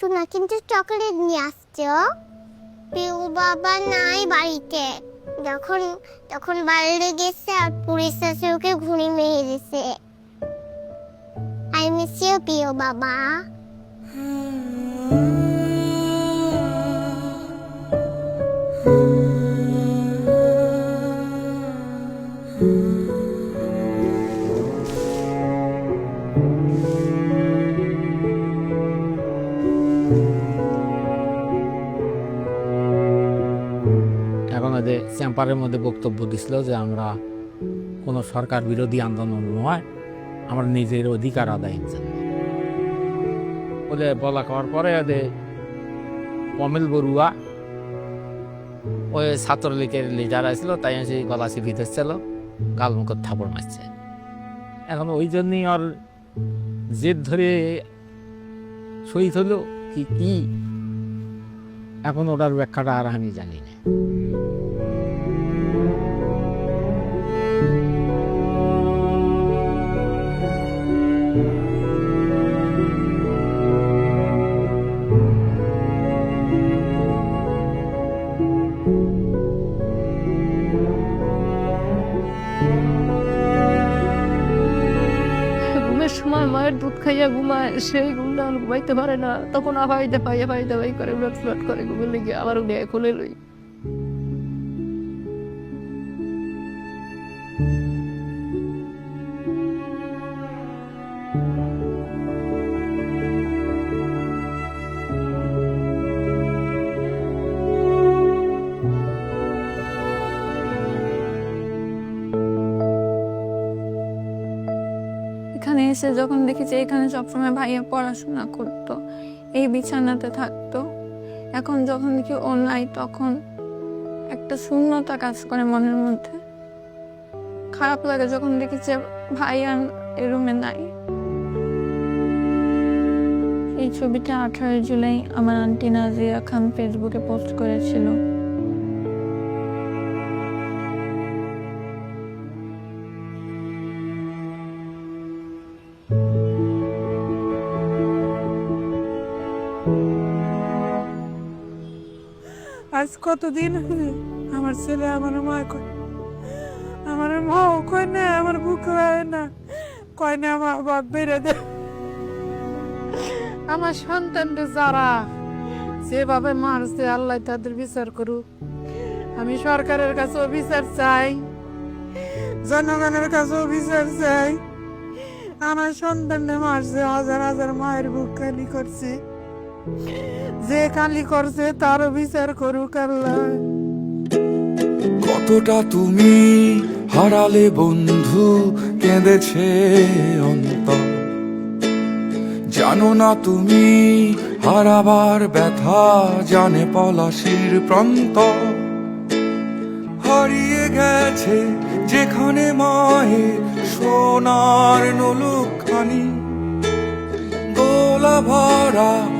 কিছু না কিন্তু চকলেট নিয়ে আসছে, ও। প্রিয় বাবা নাই বাড়িতে। যখন, তখন বাইরে গেছে আর পুলিশ এসে ওকে ঘুড়ি মেরে দিছে আই মিস ইউ পিউ বাবা। এবং এদের চেম্পারের মধ্যে বক্তব্য দিছিল যে আমরা কোনো সরকার বিরোধী আন্দোলন নয়, আমরা নিজের অধিকার আদায়ের জন্য বলে বলা করার পরে এদের কমিল বড়ুয়া, ওই ছাত্রলীগের লিডার আসছিল, তাই এসে গলা চিপি ধরছিল, গাল মুখ থাপড় মারছে। এখন ওই জন্যই ওর জেদ ধরে শহীদ হলো কি কি, এখন ওটার ব্যাখ্যাটা আর আমি জানি না। মায়ের দুধ খাইয়া ঘুমায় সেই ঘুম না ঘুমাইতে পারে না। তখন আফাইতে পাইয়া পাইতে পাই করে ব্লাড ফ্লাড করে ঘুমে লেগে আবার উনি খুলে লই। এখানে এসে যখন দেখি যে এখানে সবসময় ভাইয়া পড়াশোনা করতো, এই বিছানাতে থাকতো। এখন যখন দেখি ও নাই তখন একটা শূন্যতা কাজ করে মনের মধ্যে। খারাপ লাগে যখন দেখি যে ভাইয়া এই রুমে নাই। এই ছবিটা আঠারোই জুলাই আমার আন্টি নাজিয়া খান ফেসবুকে পোস্ট করেছিল। আজ কতদিন হলো আমার ছেলে আমার মা কয় আমার মাও কয় না আমার বুক হয় না। কয় না আমার বাপ বেড়ে দে। আমার সন্তানদের যারা যেভাবে মারছে আল্লাহ তাদের বিচার করুক। আমি সরকারের কাছেও বিচার চাই। জনগণের কাছেও বিচার চাই। আমার সন্তানদের মারছে হাজার হাজার মায়ের বুক খালি করছে। যে কালি করছে তারও বিচার করুক কতটা তুমি হারালে বন্ধু কেঁদেছে অন্তর। জানো না তুমি হারাবার ব্যথা জানে পলাশির প্রান্ত। হারিয়ে গেছে যেখানে মায়ের সোনার নলুকখানি দোলা ভরা